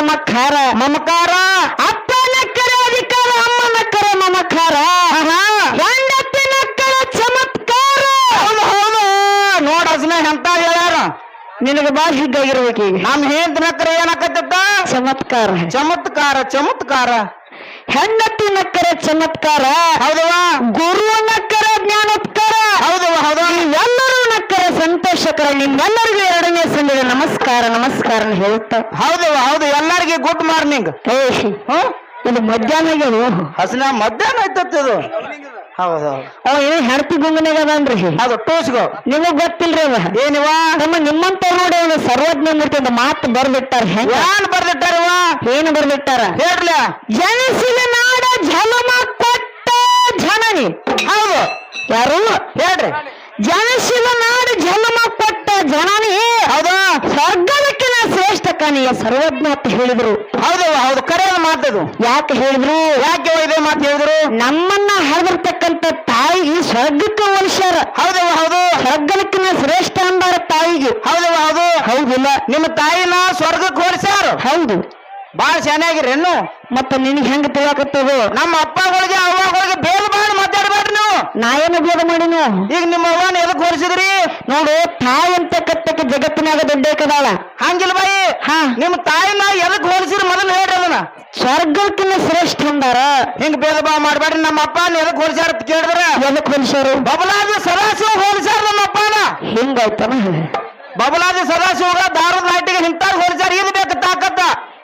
ಮಮಕಾರ ಮಮಕಾರ ಅಪ್ಪ ಕರೆ ಅಧಿಕಾರ ಅಮ್ಮ ಕರೆ ಮಮಕಾರ ಹೆಂಡತಿ ಕರೆ ಚಮತ್ಕಾರ. ನೋಡ ಹಸನ ಎಂತ ಹೇಳ್ಯಾರ. ನಿನಗೆ ಬಾ ಹಿಗ್ಗಾಗಿರ್ಬೇಕು ಈಗ. ನಮ್ ಹೆಂತ ಕರೆ ಏನಾಕತ್ತ ಚಮತ್ಕಾರ. ಚಮತ್ಕಾರ ಚಮತ್ಕಾರ. ಹೆಂಡತಿ ಮಕ್ಕರೆ ಚಮತ್ಕಾರ. ಹೌದವ ಗುರು ಕರೆ ಜ್ಞಾನೋತ್ಕಾರ. ಹೌದು. ಸಂತೋಷಕರ ನಿಮ್ಮೆಲ್ಲರಿಗೂ ಎರಡನೇ ಸಂಜೆಗೆ ನಮಸ್ಕಾರ ನಮಸ್ಕಾರ ಹೇಳುತ್ತಾ ಹೇಳ್ತಾ. ಹೌದವ ಹೌದು ಎಲ್ಲರಿಗೆ ಗುಡ್ ಮಾರ್ನಿಂಗ್ ಇದು ಮಧ್ಯಾಹ್ನ ಹಸನ ಮಧ್ಯಾಹ್ನ ಐತತ್ ಇದು. ಹೌದು ಅವ ಏನು ಹೆಂಡತಿ ಗುಂಗನಾಗ ಅದನ್ರಿ ಹೌದು ಟೂಸ್ಗೋ. ನಿಮಗ್ ಗೊತ್ತಿಲ್ರಿ ಅವ. ಏನಿವ? ನಮ್ಮ ನಿಮ್ಮಂತ ನೋಡಿ ಅವನು ಸರ್ವಜ್ಞ ಮೂರ್ತಿ ಅಂತ ಮಾತು ಬರ್ದಿಟ್ಟಾರ ಏನ್ ಬರ್ದಿಟ್ಟಾರವ ಏನು ಬರ್ದಿಟ್ಟಾರ? ಹೇಳ್ಲ. ಜನಿಸಿದ ನಾಡ ಜಲಮ ಕೊಟ್ಟ ಜನನಿ ಹೌದು. ಯಾರು? ಹೇಳ್ರಿ. ಜನಿಸಿದ ನಾಡು ಜನ್ಮ ಕೊಟ್ಟ ಜನನೇ. ಹೌದಾ? ಸ್ವರ್ಗದಕ್ಕಿನ ಶ್ರೇಷ್ಠ ಕನಿಯ ಸರ್ವಜ್ಞ ಅಂತ ಹೇಳಿದ್ರು. ಹೌದು ಹೌದು. ಕರೆಯ ಮಾತದು. ಯಾಕೆ ಹೇಳಿದ್ರು? ಯಾಕೆ ಇದೇ ಮಾತು ಹೇಳಿದ್ರು? ನಮ್ಮನ್ನ ಹರಿದಿರ್ತಕ್ಕಂತ ತಾಯಿ ಸ್ವರ್ಗಕ್ಕೆ ಹೋಲಿಸ್ಯಾರ. ಹೌದು. ಹೌದು ಸ್ವರ್ಗದಕ್ಕಿನ ಶ್ರೇಷ್ಠ ಅಂದಾರ ತಾಯಿಗೆ. ಹೌದು ಹೌದು. ಹೌದಿಲ್ಲ. ನಿಮ್ಮ ತಾಯಿನ ಸ್ವರ್ಗಕ್ಕೆ ಹೋಲಿಸ್ಯಾರ? ಹೌದು. ಬಾಳ ಚೆನ್ನಾಗಿರೇನು ಮತ್ತೆ ನಿನಗೆ ಹೆಂಗ ತಿಳಿಯಾಕತ್ತದು? ನಮ್ಮ ಅಪ್ಪಗಳಿಗೆ ಅವ್ವಗಳಿಗೆ ಬೇಗ ಬಾಳ ಮಾತಾಡ್ಬೇಡ್ರಿ ನೀವು. ನಾ ಏನು ಭೇದ ಮಾಡಿನು? ಈಗ ನಿಮ್ಮ ಅವ್ವನ ಎದಕ್ ಹೊರಿಸಿದ್ರಿ? ನೋಡು ತಾಯಿ ಅಂತ ಕತ್ತಕ್ಕೆ ಜಗತ್ತಿನಾಗ ದೊಡ್ಡಕದಾಳ ಹಂಗಿಲ್ಲ ಬಾಯಿ. ಹಾ. ನಿಮ್ಮ ತಾಯಿನ ಎದಕ್ ಹೋಲಿಸಿದ್ರಿ ಮೊದಲು ಹೇಳ್ರಿ ಅದನ್ನ. ಸ್ವರ್ಗಕ್ಕಿನ್ನ ಶ್ರೇಷ್ಠ ಅಂದಾರ? ಹಿಂಗ್ ಭೇದ ಭಾವ ಮಾಡ್ಬೇಡ್ರಿ. ನಮ್ಮ ಅಪ್ಪನ ಎದಕ್ ಹೊರಿಸ್ಯಾರ ಅಂತ ಕೇಳಿದ್ರ? ಎದಕ್ ಹೋಲಿಸ್ಯಾರು ಬಬಲಾದಿ ಸದಾಶಿವ ಹೋಲಿಸ್ಯಾರ ನಮ್ಮ ಅಪ್ಪನ. ಹಿಂಗಾಯ್ತನ? ಬಬಲಾದಿ ಸದಾಶಿವಗ ದಾರದ ನಾಟಿಗೆ ಹಿಂತಾಗ ಹೋಲಿಸ್ಯಾರ ಇದು ಬೇಕು ತಾಕತ್ತ?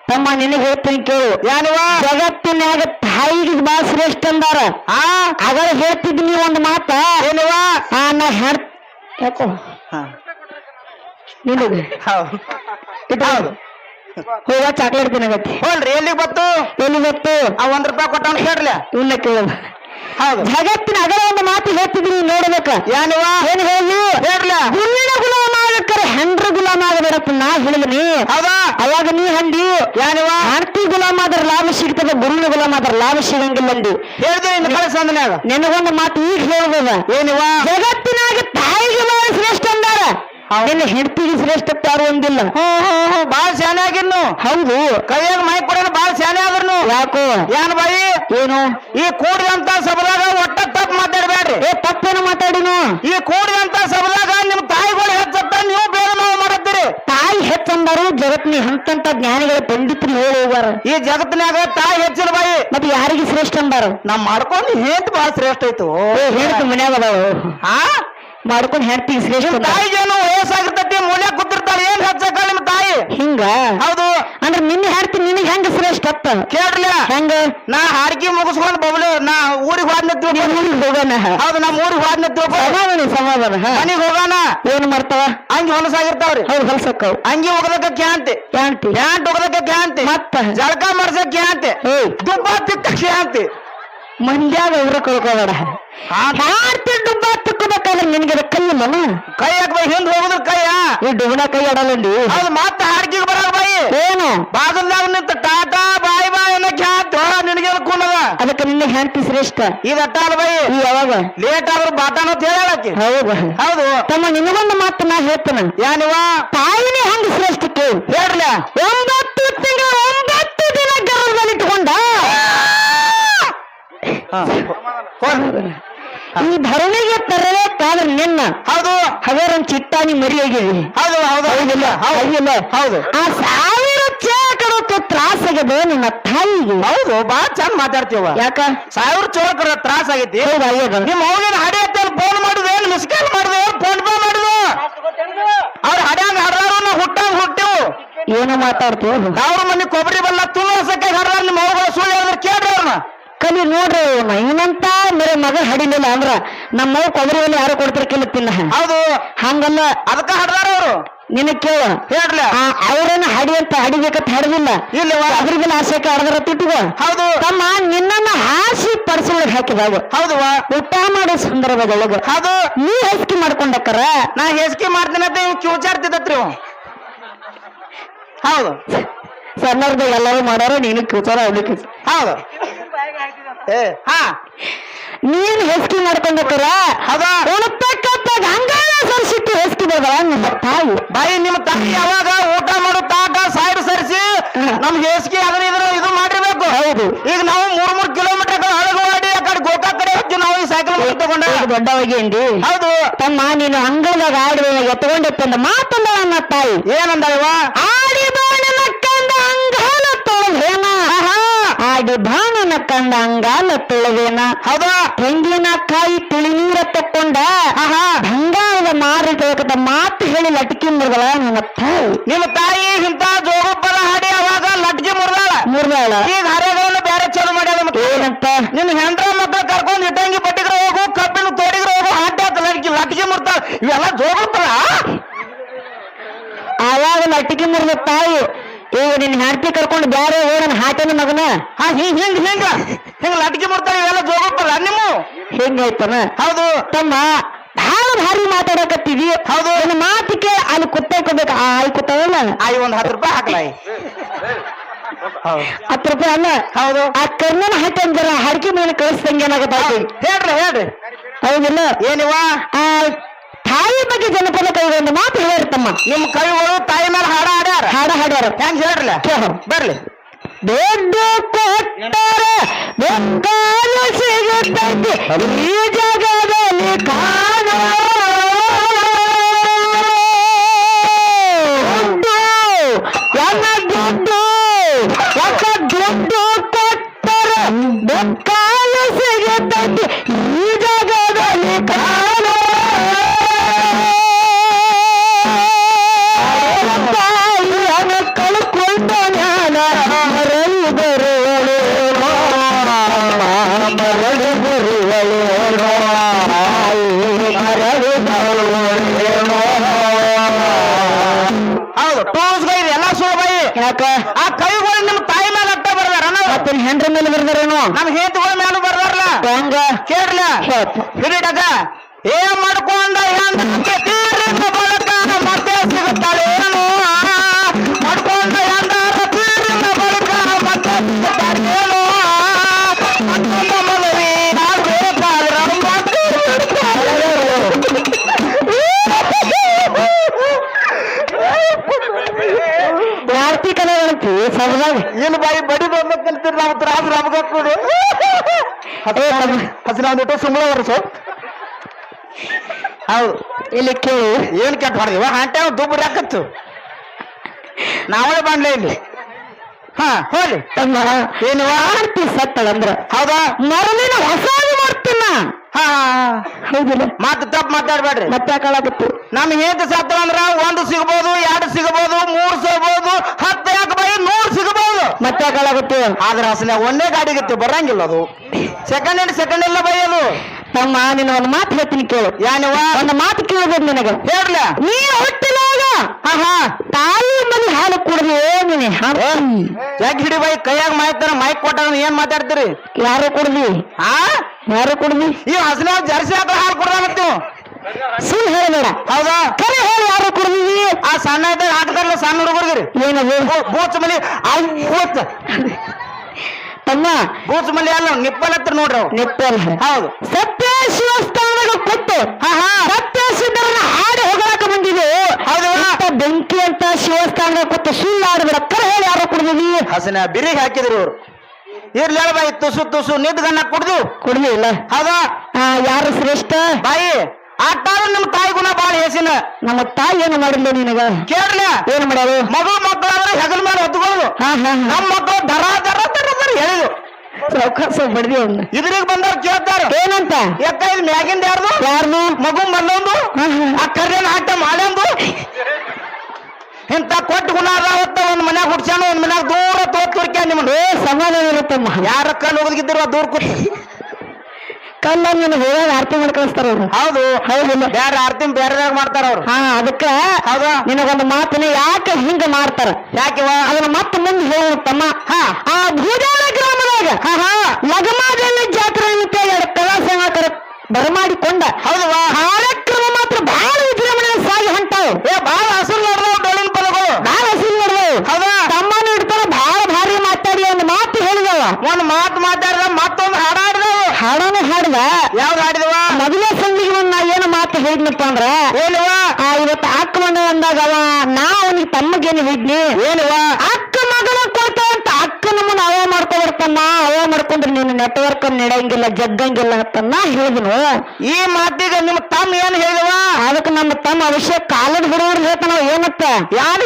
ತಮ್ಮ ನಿನಗೆ ಹೇಳ್ತೀನಿ ಕೇಳು. ಯಾರುವ ಜಗತ್ತಿನಾಗ ತಾಯಿಗೆ ಬಾ ಶ್ರೇಷ್ಠ ಅಂದಾರ. ಆ? ಅದರ ಹೇಳ್ತಿದ್ ನೀ ಒಂದು ಮಾತ. ಏನಿವ ಆ ನಾ ಹೆಣ್ ಯಾಕೋ? ನಿನಗೆ? ಹೌದು. ಹೌದು. ಹೋಗ ಚಾಕ್ಲೇಟ್ ತಿನ್ನಗತ್ತಿ ಹೋಲ್ರಿ ಎಲ್ಲಿಗೆ ಬತ್ತು? ಎಲ್ಲಿ ಗೊತ್ತು ಆ ಒಂದ್ ರೂಪಾಯಿ ಕೊಟ್ಟವನ್ ಕೇಳ್ರಿ. ಇವನ್ನ ಕೇಳ. ಹೌದು. ಜಗತ್ತಿನ ಅದರ ಒಂದು ಮಾತು ಹೇಳ್ತಿದ್ದೀನಿ ನೋಡ್ಬೇಕ. ಏನು ಏನ್ ಹೇಳಿ ಹೇಳ್ಲ ಗುಲಾಮ ಆಗಕ್ಕರೆ ಹೆಂಡ್ರ ಗುಲಾಮ ಆಗಬೇಡಪ್ಪ ನಾ ಹೇಳಿದ್ರಿ. ಅವಾಗ ನೀ ಹಂಡಿ. ಯಾರವ? ಹೆಂಡತಿ ಗುಲಾಮ ಆದ್ರ ಲಾಭ ಸಿಗ್ತದ ಗುರುವಿನ ಗುಲಾಮ ಆದ್ರ ಲಾಭ ಸಿಗಂಗಿಲ್ಲ ಅಂದಿ. ಹೇಳ್ದೆ ಇನ್ನು ನಿನಗೊಂದು ಮಾತು ಈಗ ಹೇಳ್ಬೋದ? ಏನಿವ? ಜಗತ್ತಿನಾಗ ತಾಯಿಗೆ ಬಹಳ ಶ್ರೇಷ್ಠ ಅಂದಾರ. ನಿನ್ನ ಹೆಂಡತಿಗೆ ಶ್ರೇಷ್ಠ ಯಾರು ಒಂದಿಲ್ಲ ಬಾಳ ಶಾನೆ ಆಗಿನ್ನು. ಹೌದು. ಕೈಯಾಗ ಮೈ ಕೊಡೋದು ಬಾಳ ಶಾನೆ ಆದ್ರನು. ಯಾಕೋ? ಏನ್ ಬಾಯಿ? ಏನು? ಈ ಕೂಡಿದಂತ ಸಭದಾಗ ಒಟ್ಟ ತಪ್ಪು ಮಾತಾಡ್ಬೇಡ್ರಿ ಏ ತಪ್ಪೇನು ಮಾತಾಡಿನು? ಈ ಕೂಡಿದಂತ ಸಭದಾಗ ನಿಮ್ ಹೆಚ್ಚಂದಾರು ಜಗತ್ತಿನ ಹಂತಂತ ಜ್ಞಾನಿಗಳ ಪಂಡಿತರು ಹೇಳಿ ಈ ಜಗತ್ತಿನಾಗ ತಾಯಿ ಹೆಚ್ಚಿನ ಬಾಯಿ. ಮತ್ತೆ ಯಾರಿಗೆ ಶ್ರೇಷ್ಠ ಅಂದಾರ? ನಾ ಮಾಡ್ಕೊಂಡು ಹೇಂತ ಬಹಳ ಶ್ರೇಷ್ಠ ಆಯ್ತು ಹೇಳ್ತು ಮನ್ಯಾಗ ಅದಾವ ಹಾ ಮಾಡ್ಕೊಂಡು ಹೆಂಡತಿ ಶ್ರೇಷ್ಠ ಅಂದಾರ. ತಾಯಿಗೇನು ವಯಸ್ಸಾಗಿರ್ತೈತಿ ಮೂಲೆ ಕೂತಿರ್ತಾಳೆ ಏನ್ ಹಚ್ಚಕ ನಿಮ್ ತಾಯಿ? ಹಿಂಗ? ಹೌದು. ಅಂದ್ರೆ ನಿನ್ನ ಹೆಂಡತಿ ನಿನಗೆ ಹೆಂಗ ಶ್ರೇಷ್ಠ ಅತ್ತ? ಕೇಳ್ರಲ್ಲ. ಹೆಂಗ? ನಾ ಹಾಡ್ಕಿ ಮುಗಿಸ್ಕೊಂಡ್ ಬಬ್ಲು ನಾ ಊರಿಗೆ ಹೋದ್ನ ತಿಳ್ಕೊ. ಊರಿಗೆ ಹೋಗೋಣ. ಹೌದು ನಮ್ಮ ಊರಿಗೆ ಹೋದ್ನ ತಿಳ್ಕೊ. ಸಮಾಧಾನ ಸಮಾಧಾನ. ಮನಿಗ್ ಹೋಗೋಣ. ಏನ್ ಮಾಡ್ತಾವ? ಹಂಗಿ ಹೊಲಸಾಗಿರ್ತಾವ್ರಿ. ಹೌದು ಹೊಲಸಕ್ಕ ಅಂಗಿ ಹೋಗದಕ್ಕ ಕ್ಯಾಂತಿ. ಕ್ಯಾಂತಿ. ಕ್ಯಾಂಟ್ ಹೋಗದಕ್ಕ ಕ್ಯಾಂತಿ. ಮತ್ತ? ಜಳಕ ಮಾಡ್ಸಕ್ ಕ್ಯಾಂತಿ. ದುಬ್ಬ ತಿಕ್ಕ ಕ್ಯಾಂತಿ. ಮಂಡ್ಯಾಗ ಅವ್ರ ಕಳ್ಕೋಬೇಡ. ಡುಬ್ಬ ತುಕ್ಕಬೇಕಾದ್ರೆ ನಿನ್ಗೆ ಕೈಯಿಲ್ಲನ? ಕೈ ಹಾಕ್ಬೇಕು ಹಿಂದ್ ಹೋಗುದ್ರ ಕೈಯ? ಈ ಡುಬ್ಬನ ಕೈ ಆಡಲ್ಲಂಡಿ ಅದು ಮತ್ತ ಹಾಡ್ಕಿಗೆ ಬರಲ್ಲ ಬಾಯಿ. ಏನು? ಬಾಗಲ್ದಾಗ ನಿಂತ ಟಾಟಾ ಬಾಯಿ ಬಾಯಿ ಅನ್ನೋ ಕ್ಯಾಂತಿ ಹೋ ನಿನಗೆ ಕುಣದ ಅದಕ್ಕೆ ನಿನ್ನ ಹೆಂಡತಿ ಶ್ರೇಷ್ಠ. ಇದು ಅಟ್ಟಾಲ ಬಾಯಿ. ಯಾವಾಗ? ಲೇಟ್ ಆದ್ರೂ ಬಾಟಾನ ಅಂತ ಹೇಳಕ್ಕೆ. ಹೌದು. ಹೌದು. ತಮ್ಮ ನಿನಗೊಂದು ಮಾತು ನಾ ಹೇಳ್ತೇನೆ. ಯಾನಿವ ತಾಯಿನೇ ಹೆಂಗ್ ಶ್ರೇಷ್ಠ ಹೇಳ್ರಿ ಹೇಳ್ರಲ್ಲ ಈ ಧರಣಿಗೆ ತರಬೇಕಾದ್ರೆ ನಿನ್ನ. ಹೌದು. ಹಗರನ್ ಚಿಟ್ಟಾನಿ ಮರಿಯಾಗಿವಿ ಹೌದು ಹೌದು. ಹೌದಿಲ್ಲ? ಹೌದಿಲ್ಲ? ಹೌದು. ಆ ಸಾವಿರ ಚೇಕಡತ್ತು ತ್ರಾಸಾಗಿದೆ ನನ್ನ ತಾಯಿಗೆ. ಹೌದು ಬಾ ಚಂದ ಮಾತಾಡ್ತೀವ ಯಾಕ? ಸಾವಿರ ಚೋಳಕರ ತ್ರಾಸ ಆಗೈತಿ. ಹೌದು ಆಗ್ಯದ ನಿಮ್ ಹೋಗಿನ ಹಡಿ ಹತ್ತಲ್ಲಿ ಫೋನ್ ಮಾಡುದು ಏನ್ ಮಿಸ್ ಕಾಲ್ ಮಾಡುದು ಫೋನ್ ಪೇ ಮಾಡುದು? ಅವ್ರ ಹಡ್ಯಾಂಗ ಹಡ್ದಾರ ಹುಟ್ಟಾಗ ಹುಟ್ಟಿವು. ಏನೋ ಮಾತಾಡ್ತೀವಿ ಅವ್ರ? ಮನೆ ಕೊಬ್ಬರಿ ಬಲ್ಲ ತುಂಬ ಸಕ್ಕ ಹಡ್ದಾರ ನಿಮ್ಮ ಹೋಗಳ ಸುಳ್ಳು ಹೇಳಿದ್ರೆ ಕೇಳ್ರಿ ಅವ್ರನ್ನ. ಕಲಿ ನೋಡ್ರಿ ಇನ್ನಂತ ಮೇರೆ ಮಗ ಹಡಿಲಿಲ್ಲ ಅಂದ್ರ ನಮ್ಮ ಕೊಬ್ಬರಿ ಮೇಲೆ ಯಾರು ಕೊಡ್ತಿರ್ಕಿಲ್ಲ ತಿನ್ನ. ಹೌದು. ಹಂಗಲ್ಲ. ಅದಕ್ಕ ಹಡ್ದಾರ ಅವರು. ನಿನ್ನ ಕೇಳ. ಅವರೇನು ಹಡಿ ಅಂತ ಹಡಿಬೇಕಂತ ಹಡದಿಲ್ಲ. ಇಲ್ಲ ಅದ್ರ ಆಸೆಕ ಹಡದ್ರ ತಿಟ್ಟುವ. ಹೌದು. ತಮ್ಮ ನಿನ್ನನ್ನ ಹಾಸಿ ಪರ್ಸೊಳಗೆ ಹಾಕಿದಾಗ ಹೌದು ಊಟ ಮಾಡೋ ಸಂದರ್ಭದೊಳಗ ಹೌದು. ನೀ ಹೆಸ್ಕಿ ಮಾಡ್ಕೊಂಡಕ್ಕರ? ನಾ ಹೆಸ್ಕಿ ಮಾಡ್ತೀನಿ ಅಂತ ಇವ್ ಕಿವಿಚಾರ್ತಿದ್ದತ್ರಿ ಇವ ಹೌದು. ಸಣ್ಣ ಎಲ್ಲರೂ ಮಾಡೋರು ನೀನು ಕ್ಯೂಚಾರ ಅವ್ಲಿಕ್ಕೆ ಹೌದು. ಏ ಹಾ. ನೀನ್ ಹೆಸ್ಕಿ ಮಾಡ್ಕೊಂಡಕ್ಕರ ಹೌದಾ? ಉಣತಕ್ಕಂತ ಗಂಗಾಳ ಸರ್ಸಿಟ್ಟು ಹೆಸ್ಕಿ ಬರ್ದ ನಿಮ್ಮ ತಾಯಿ? ಬಾಯಿ ನಿಮ್ಮ ತಾಯಿ ಯಾವಾಗ ಊಟ ಮಾಡೋ ತಾಟ ಸೈಡ್ ಸರಿಸಿ ನಮ್ಗೆ ಹೆಸ್ಕಿ ಅದನ್ನ ಇದ್ರ ಇದು ಮಾಡಿರ್ಬೇಕು. ಹೌದು. ಈಗ ನಾವು ಮೂರ್ ಮೂರ್ ಕಿಲೋಮೀಟರ್ ಹಳಗವಾಡಿ ಆ ಕಡೆ ಗೋಕಾಕ್ ಕಡೆ ಹೋಗಿ ನಾವು ಈ ಸೈಕಲ್ ತಗೊಂಡ ಈಗ ದೊಡ್ಡವಾಗಿ ಅಂದಿ ಹೌದು. ತಮ್ಮ ನೀನು ಅಂಗಳದಾಗ ಆಡಿ ಎತ್ಕೊಂಡಿತ್ತಂದ ಮಾತಂದ ನನ್ನ ತಾಯಿ. ಏನಂದವ ಆಡಿ ಆಡಿ ಬಾಣನ ಕಂಡ ಅಂಗಾಲ ತೊಳೆದೇನ ಹೌದಾ. ತೆಂಗಿನಕಾಯಿ ತಿಳಿ ನೀರ ಆಹಾ. ಬಂಗಾರದ ಮಾರಿದ ಮಾತು ಹೇಳಿ ಲಟಕಿ ಮುರಿದಳ ನನ್ನ ತಾಯಿ. ನಿಮ್ಮ ತಾಯಿ ಇಂತ ಜೋಗಪ್ಪನ ಹಾಡಿ ಅವಾಗ ಲಟಕಿ ಮುರಿದಾಳ. ಮುರಿದಾಳ. ಈ ಹರೆಗಳನ್ನು ಬೇರೆ ಚಾಲು ಮಾಡ್ಯಾಳ ಮತ್ತೆ. ಏನಂತ? ನಿನ್ನ ಹೆಂಡ್ರ ಮಕ್ಕಳ ಕರ್ಕೊಂಡು ಇಟ್ಟಂಗಿ ಪಟ್ಟಿಗ್ರ ಹೋಗು ಕಬ್ಬಿನ ತೋಡಿಗ್ರ ಹೋಗು ಹಾಡ್ಯಾತ ಲಟಕಿ ಲಟಕಿ ಲಟ್ಗೆ ಮುರ್ತಾಳ ಇವೆಲ್ಲ ಜೋಗಪ್ಪನ ಆವಾಗ ಲಟಕಿ ಮುರಿದ ತಾಯಿ. ಈಗ ನಿನ್ನ ಹೆಂಡತಿ ಕರ್ಕೊಂಡು ಬ್ಯಾರೆ ನನ್ನ ಹಾಟೇನ ಮಗನ? ಹಾ ಹಿಂಗ್ ಹಿಂಗ್ ಹಿಂಗ. ಹಿಂಗ್ ಲಟ್ಗೆ ಮುರ್ತಾಳ ಇವೆಲ್ಲ ಜೋಗಪ್ಪಲ್ಲ ನಿಮ್ಮ? ಹೆಂಗಾಯ್ತನ ಹೌದು. ತಮ್ಮ ಭಾಳ ಭಾರಿ ಮಾತಾಡಕತ್ತೀವಿ ಹೌದು. ನನ್ನ ಮಾತಿಗೆ ಅಲ್ಲಿ ಕುತ್ತೈಕೋಬೇಕು ಆ ಅಲ್ಲಿ ಕುತ್ತವಲ್ಲ? ಆಯ್ ಒಂದ್ ಹತ್ತು ರೂಪಾಯಿ ಹಾಕ್ಲಾಯ್ ಹತ್ತು ರೂಪಾಯಿ ಅಲ್ಲ? ಹೌದು. ಆ ಕಣ್ಣನ ಹಟ್ಟಿ ಅಂದ್ರ ಮೇಲೆ ಕಳಿಸ್ದಂಗೆ ಏನಾಗತ್ತ ಹೇಳ್ರಿ ಹೇಳ್ರಿ. ಹೌದಿಲ್ಲ? ಏನಿವ ಆ ತಾಯಿ ಬಗ್ಗೆ ಜನಪದ ಕೈಗೆ ಒಂದು ಮಾತು ಹೇಳಿರ್ತಮ್ಮ ನಿಮ್ ಕವಿಗಳು ತಾಯಿ ಮೇಲೆ ಹಾಡ ಹಾಡ್ಯಾರ? ಹಾಡ ಹಾಡ್ಯಾರ. ಹೆಂಗ್ ಹೇಳ್ರಲ್ಲ? ಕೇಳು. ಬರ್ಲಿ. ದುಡ್ಡು ಕೊಟ್ಟರೆ ಬೇಕಾದ ಸಿಗುತ್ತೈತಿ. ಈ ಜಗದಲ್ಲಿ ಕಾಣೋ ದುಡ್ಡು ಎಲ್ಲ ದುಡ್ಡು ಯಾಕ ದುಡ್ಡು ಕೊಟ್ಟರೆ ಯಾಕ ಆ ಕವಿಗಳು ನಿಮ್ ತಾಯಿ ಮೇಲೆ ಅಟ್ಟ ಬರ್ದಾರ ಮತ್ತೆ ಹೆಂಡ್ರ ಮೇಲೆ ಬರ್ದಾರೇನು? ನಮ್ ಹೇತುಗಳ ಮೇಲೆ ಬರ್ದಾರಲ್ಲ. ಹೆಂಗ? ಕೇಳ್ಲ. ಹಿಡಿಡಗ ಏನ್ ಮಾಡ್ಕೊಂಡ ಹೆಂಡತಿ? ತೀರಿದ ಹಸಿನ ಸುಮ್ಮನೆ ವರ್ಷ ಹೌದು ಇಲ್ಲಿ ಕೇಳಿ. ಏನ್ ಕೆಟ್ಟ ಹೊಡೆದಿವ ಹಂಟೆ ದುಬ್ಬು ಹಾಕತ್ತು ನಾವೇ ಬಂದ್ಲೇ ಇಲ್ಲಿ. ಹಾ ಹೋಗ್ಲಿ. ತಮ್ಮ ಏನು ಆರ್ತಿ ಸತ್ತಳಂದ್ರ ಹೌದಾ? ಮೊದಲಿನ ಹೊಸ ಮಾಡ್ತೀನ ಹಾ ಹೌದಿಲ್ಲ. ಮಾತು ತಪ್ಪು ಮಾತಾಡ್ಬೇಡ್ರಿ. ಮತ್ತೆ ಕಾಲಾಗತ್ತು ನಮ್ ಹೇತ ಸತ್ತಳಂದ್ರ ಒಂದು ಸಿಗ್ಬೋದು ಎರಡು ಸಿಗ್ಬೋದು ಮೂರು ಸಿಗ್ಬೋದು ಹತ್ತು ಯಾಕೆ ಬೈ? ನೂರ್ ಸಿಗಬಹುದು. ಮತ್ತೆ ಕಾಲಾಗತ್ತು ಆದ್ರೆ ಅಸಲ ಒಂದೇ ಗಾಡಿಗತ್ತೆ ಬರಂಗಿಲ್ಲ ಅದು. ಸೆಕೆಂಡ್ ಹ್ಯಾಂಡ್ ಸೆಕೆಂಡ್ ಎಲ್ಲ ಬೈ ಅದು. ತಮ್ಮ ನಿನ್ನ ಒಂದು ಮಾತು ಹೇಳ್ತೀನಿ ಕೇಳು. ಯಾನವ ಒಂದು ಮಾತು ಕೇಳಬೇಕು ನಿನಗೆ. ಹೇಳ್ಲ? ನೀ ಹುಟ್ಟಿದಾಗ ಆಹಾ ತಾಯಿ ಮನೆ ಹಾಲು ಕುಡಿದು ನೀನೆ ಯಾಕೆ ಹಿಡಿ ಬೈ? ಕೈಯಾಗ ಮಾಯ್ತಾರ ಮೈಕ್ ಕೊಟ್ಟಾರ ಏನ್ ಮಾತಾಡ್ತೀರಿ? ಯಾರು ಕುಡ್ದಿ? ಆ? ಯಾರು ಕುಡ್ದಿ? ಈ ಹಸನ ಜರ್ಸಿ ಹಾಕ ಹಾಲು ಕೊಡ್ದಾಗತ್ತೀವಿ ಸುಳ್ಳು ಹೇಳಬೇಡ ಹೌದಾ? ಕರೆ ಹೇಳಿ ಯಾರು ಕುಡಿದೀವಿ ಆ ಸಣ್ಣ ಇದ್ದಾಗ ಹಾಕ್ತಾರಲ್ಲ ಸಣ್ಣ ಹುಡುಗರಿಗೆ? ಏನದು? ಗೋಚ ಮಲಿ ಐವತ್ತು ತಮ್ಮ. ಗೋಚ ಮಲಿ ಅಲ್ಲ ನಿಪ್ಪಲ್ ಹತ್ರ ನೋಡ್ರಿ ಅವು ನಿಪ್ಪಲ್ ಹೌದು. ಸತ್ಯ ಶಿವಸ್ಥಾನದಾಗ ಕೊಟ್ಟು ಸತ್ಯ ಸಿದ್ಧರನ್ನ ಹಾಡಿ ಹೋಗಲಾಕ ಬಂದಿದೆ ಹೌದು. ಬೆಂಕಿ ಅಂತ ಶಿವಸ್ಥಾನದಾಗ ಕೊಟ್ಟು ಸುಳ್ಳು ಆಡಬೇಡ ಕರೆ ಹೇಳಿ ಯಾರು ಕುಡ್ದಿದಿ ಹಸನ ಬಿರಿಗೆ ಹಾಕಿದ್ರು ಇವ್ರು ಇರ್ಲಿ ಬಾಯಿ ತುಸು ತುಸು ನಿದ್ಗನ್ನ ಕುಡ್ದು. ಕುಡ್ಲಿಲ್ಲ ಹೌದಾ? ಆ, ಯಾರು ಶ್ರೇಷ್ಠ? ಬಾಯಿ. ಆಟಾರ ನಮ್ಮ ತಾಯಿ ಗುಣ ಬಾಳ ಹೆಸಿನ. ನಮ್ಮ ತಾಯಿ ಏನು ಮಾಡಿಲ್ಲ ನಿನಗ? ಕೇಳ ಏನು ಮಾಡ್ಯಾರು ಮಗು ಮಕ್ಕಳಾದ್ರೆ ಹೆಗಲ ಮೇಲೆ ಹೊತ್ಕೊಳ್ಳೋದು. ಹಾ ಹಾ ಹಾ. ನಮ್ಮ ಮಕ್ಕಳು ದರ ದರ ದರ ದರ ಹೇಳಿದ್ರು. ಅವಕಾಶ ಬಡ್ದಿ ಅವ್ನ. ಇದ್ರಿಗೆ ಬಂದವ್ರು ಕೇಳ್ತಾರ. ಏನಂತ? ಎಕ್ಕ ಇದು ಮ್ಯಾಗಿಂದ ಯಾರ್ದು? ಯಾರ್ದು? ಮಗು ಬಂದೊಂದು. ಆ ಕರ್ಯನ ಆಟ ಮಾಡೊಂದು ಇಂತ ಕೊಟ್ಟು ಗುಣ ಅದಾವತ್ತ ಒಂದ್ ಮನ್ಯಾಗ ಹುಡ್ಸ್ಯಾನ ಒಂದ್ ಮನ್ಯಾಗ ದೂರ ತೋತ್ ನಿಮ್ಮನ್ನ ಏ ಸಮಾಧಾನ ಇರುತ್ತಮ್ಮ. ಯಾರ ಕಾಲ ಹೋಗಿದ್ರು ದೂರ ಕೂತ್ ಕಲ್ಲ ನೀನು ಹೋಗಾಗ ಆರತಿ ಮಾಡಿ ಕಳಿಸ್ತಾರ ಅವ್ರು. ಹೌದು ಹೌದಿಲ್ಲ ಬೇರೆ ಆರ್ತಿ ಬೇರೆದಾಗ ಮಾಡ್ತಾರ ಅವ್ರು. ಹಾ ಅದಕ್ಕ ಹೌದಾ. ನಿನಗೊಂದು ಮಾತನ್ನ ಯಾಕೆ ಹಿಂಗ ಮಾಡ್ತಾರ? ಯಾಕೆ ಅದನ್ನ ಮತ್ತೆ ಮುಂದೆ ಹೇಳು ತಮ್ಮ ಹಾ. ಆ ಭೂಜಾಲ ಗ್ರಾಮದಾಗ ಹಾ ಹಾ. ಲಗಮಾದಲ್ಲಿ ಜಾತ್ರೆ ನಿಮಿತ್ತ ಎರಡು ಕಲಾಸಂಗಕರ ಬರಮಾಡಿಕೊಂಡ ಹೌದವಾ ಕಾರ್ಯಕ್ರಮ ಮಾತ್ರ ಬಹಳ ವಿಜೃಂಭಣೆ ಸಾಗಿ ಹೊಂಟಾವು. ಏ ಬಾಳ ಹಸಿರು ನೋಡ್ರವ್ ಡೊಳ್ಳಿನ ಪದಗಳು ಬಹಳ ಹಸಿರು ನೋಡ್ದವು. ಹೌದಾ. ತಮ್ಮನ ಇಡ್ತಾರ ಬಹಳ ಭಾರಿ ಮಾತಾಡಿ ಒಂದು ಮಾತು ಹೇಳಿದವ. ಒಂದು ಮಾತು ಮಾತಾಡಿದ ಮತ್ತೊಂದು ಹಾಡಾಡಿದವು. ಹಾಡೋನು ಆಡ್ದ ಯಾವ್ದು ಆಡಿದವ ಮದುವೆ ಸಂಧಿಗೆ ಒಂದ್ ನಾ ಏನು ಮಾತು ಹೇಳಿದ್ನಪ್ಪ ಅಂದ್ರೆ ಹೇಳುವ? ಆ ಇವತ್ತು ಅಕ್ಕ ಮಗ ಅಂದಾಗ ಅವ ನಾ ಅವನಿಗೆ ತಮ್ಮಗೇನು ಹೇಳಿದ್ನಿ? ಹೇಳುವ? ಅಕ್ಕ ಮಗನ ಕೊಡ್ತ ಅಂತ ಅಕ್ಕ ನಮ್ಮನ್ನ ಅವ ಮಾಡ್ಕೊಂಡ್ಬರ್ತಮ್ಮ ಅವ ಮಾಡ್ಕೊಂಡ್ರೆ ನೀನು ನೆಟ್ವರ್ಕ್ ನಡೆಯಂಗಿಲ್ಲ ಜಗ್ಗಂಗಿಲ್ಲ ಅಂತ ನಾ ಹೇಳಿದ್ನು. ಈ ಮಾತಿಗೆ ನಿಮ್ಮ ತಮ್ಮ ಏನ್ ಹೇಳಿದವ? ಅದಕ್ಕೆ ನಮ್ಮ ತಮ್ಮ ಅವಶ್ಯ ಕಾಲದ ಹುಡುಗರು ಹೇಳ್ತಾನ ಏನತ್ತ ಯಾರು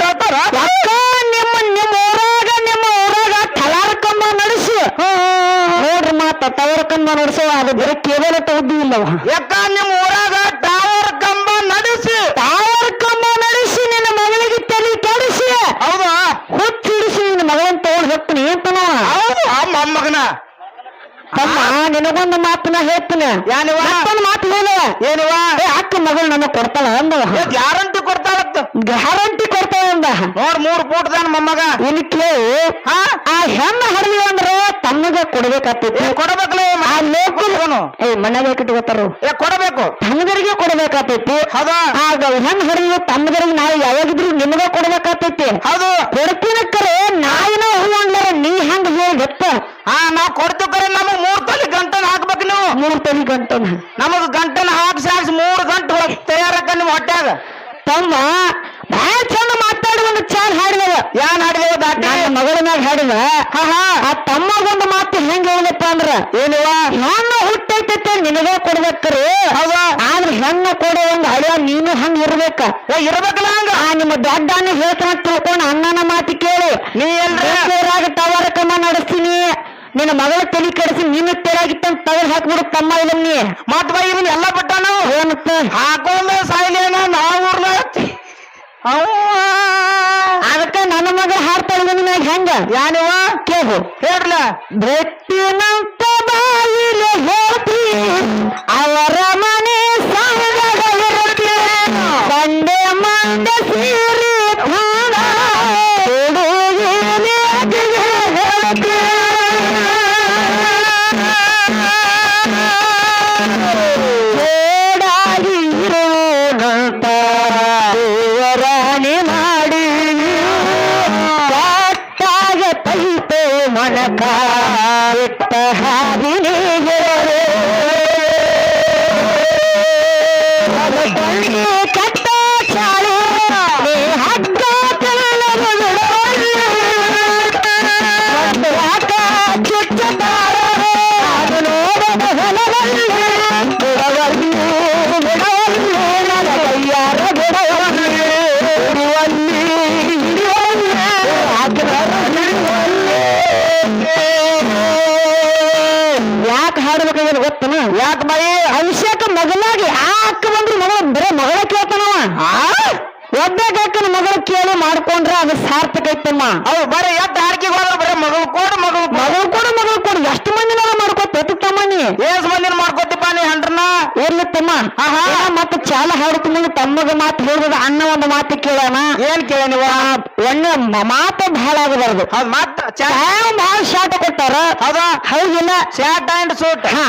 ಕೊಡ್ತಾಳ ಅಂದ ಗ್ಯಾರಂಟಿ ಕೊಡ್ತಾಳತ್ತ ಗ್ಯಾರಂಟಿ ಕೊಡ್ತಾಳ ಅಂದ ನೋಡ್ ಮೂರ್ ಫೂಟ್ದಾನ ಮೊಮ್ಮಗ. ಇಲ್ಲಿ ಕೇಳಿ ಆ ಹೆಣ್ಣ ಹಡಲಿ ಅಂದ್ರೆ ತನ್ನಗ ಕೊಡ್ಬೇಕಾಗ್ತೈತಿ. ಕೊಡಬೇಕಲ್ಲ ಆ ಲೋಕಲ್ ಏ ಮನೆಗೆ ಇಟ್ಕೋತಾರು ಏ ಕೊಡಬೇಕು. ತಮ್ಮದರಿಗೆ ಕೊಡ್ಬೇಕಾಗ್ತೈತಿ. ಅದು ಆಗ ಹೆಣ್ ಹಡಲಿ ತಮ್ಮದರಿಗೆ ನಾವು ಯಾವಾಗಿದ್ರು ನಿಮಗ ಕೊಡ್ಬೇಕಾಗ್ತೈತಿ. ಹೌದು. ಕೊಡ್ತೀನಿ ಕರೆ ನಾಯಿನ ಹೂ ನೀ ಹೆಂಗ್ ಗೊತ್ತ ಹಾ ನಾವ್ ಕೊಡ್ತೀವಿ ಕರೆ ನಮಗ್ ಮೂರ್ ತಲೆ ಗಂಟನ ಹಾಕ್ಬೇಕು ನೀವು. ಮೂರ್ ತಲಿ ಗಂಟನ. ನಮಗ್ ಗಂಟನ ಹಾಕ್ಸಿ ಮೂರು ಮೂರ್ ಗಂಟೆ ಒಳಗೆ ತಯಾರಕ್ಕ ನಿಮ್ ಹೊಟ್ಯಾಗ. ತಮ್ಮ ಬಹಳ ಚಂದ ಮಾತಾಡಿ ಒಂದು ಚಾನ್ ಹಾಡಿದವ. ಯಾನ್ ಹಾಡಿದವ ದಾಟಿ? ಮಗಳ ಮ್ಯಾಗ ಹಾಡಿದ. ಆ ತಮ್ಮಗೊಂದು ಮಾತು ಹೆಂಗ್ ಹೇಳಿದಪ್ಪ ಅಂದ್ರ ಏನಿವ? ಹೆಣ್ಣು ಹುಟ್ಟೈತೈತೆ ನಿನಗ ಕೊಡ್ಬೇಕ್ರಿ. ಅವ ಆದ್ರೆ ಹೆಣ್ಣು ಕೊಡೋ ಒಂದು ಹಳೆಯ ನೀನು ಹಂಗ ಇರ್ಬೇಕ. ಇರ್ಬೇಕಲ್ಲ ಹಂಗ? ಆ ನಿಮ್ಮ ದೊಡ್ಡ ಹೇಳ್ತಾ ಹೇಳ್ತಾನ ತಿಳ್ಕೊಂಡು ಅಣ್ಣನ ಮಾತು ಕೇಳು. ನೀ ಎಲ್ರಿ? ಟವರ್ ಕಮ್ಮ ನಡೆಸ್ತೀನಿ. ನಿನ್ನ ಮಗಳ ತಲೆ ಕೆಡಿಸಿ ನೀನು ತೆರಾಗಿತ್ತ ತಗದ್ ಹಾಕ್ಬಿಡು ತಮ್ಮ ಇದನ್ನಿ ಮತ್ ಬೈ ಇದನ್ನ ಎಲ್ಲ ಹಾಕೊಂಡ ಸಾಯ್ಲೇನ ನಾವು ಅದಕ್ಕ ನನ್ನ ಮಗಳ ಹಾಡ್ತಾಳ ನಿನ್ನ ಹೆಂಗ? ಯಾನಿವ ಕೇಳು. ಹೇಳ್ರಲ್ಲ. ಬೆಟ್ಟಿನಂತ ಬಾಯಿಲೆ ಹೋತಿ ಅವರ happy. ಅಕ್ಕನ ಮಗಳ ಕೇಳಿ ಮಾಡ್ಕೊಂಡ್ರೆ ಅದು ಸಾರ್ಥಕ ಐತಮ್ಮ. ಅವ್ ಬರೀ ಎದ್ದ ಹಾಡ್ಕಿಗೆ ಹೋದ್ರೆ ಬರೀ ಮಗಳು ಕೊಡು ಮಗಳು ಮಗಳು ಕೊಡು ಮಗಳು ಕೊಡು. ಎಷ್ಟು ಮಂದಿನ ಮಾಡ್ಕೋತ ತಮ್ಮ ನೀ? ಏಸ್ ಮಂದಿನ ಮಾಡ್ಕೊತಿಪ್ಪ ನೀ ಹಂಡ್ರನ? ಎಲ್ಲಿ ತಮ್ಮ. ಮತ್ತೆ ಚಾಲ ಹಾಡುತ್ತ ತಮ್ಮಗ ಮಾತು ಹೇಳಿದ ಅಣ್ಣ ಒಂದು ಮಾತು ಕೇಳೋಣ. ಏನ್ ಕೇಳ ನೀವು? ಒಳ್ಳೆ ಮಾತು ಬಹಳ ಆಗಬಾರ್ದು. ಮಾತು ಬಹಳ ಶಾರ್ಟ್ ಕೊಟ್ಟಾರ. ಹೌದಾ? ಹೌದಿಲ್ಲ. Shot and suit. ಹಾ.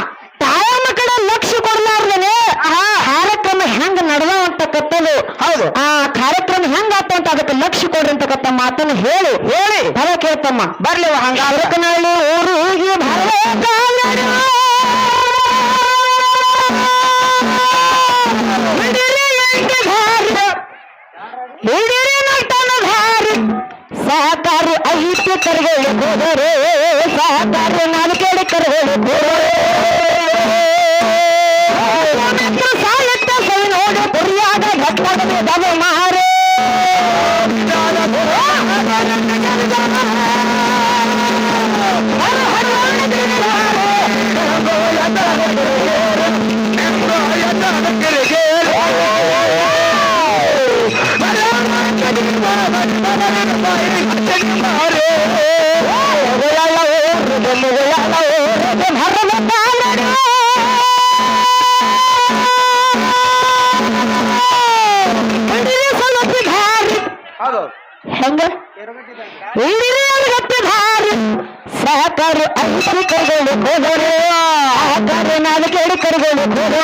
ಟೈಮ್ ಕಡೆ ಲಕ್ಷ್ಯ ಆ ಕಾರ್ಯಕ್ರಮ ಹೆಂಗ್ ನಡೆದಾವ ಅಂತಕ್ಕಂಥದ್ದು ಹೌದು. ಆ ಕಾರ್ಯಕ್ರಮ ಹೆಂಗ್ ಆತ ಅಂತ ಅದಕ್ಕೆ ಲಕ್ಷ್ಯ ಕೊಡ್ರಿ ಅಂತಕ್ಕಂಥ ಮಾತನ್ನು ಹೇಳಿ. ಹೇಳಿ. ಬರ ಕೇಳ್ತಮ್ಮ. ಬರ್ಲಿವ ಹಂಗ ಅದಕ್ಕನಲ್ಲಿ ಊರಿಗೆ ಬರಬೇಕಾದರೆ ಭಾರಿ. ಎಂಟು ದಾರಿ. ಹಿಡಿರಿ ನಟನ ಸಾಕಾರ ನಾನು ಕೇಳಿ ಕರ್ಗಳು ಹೋದರೆ ಕರ್ಗಳು ಹೌದು. ಸಹಕಾರ ಐದು ಕರ್ಗಳು ಹೋದರೆ ಸಹಕಾರ ನಾಲ್ಕು ಕರ್ಗಳು ಹೋದರೆ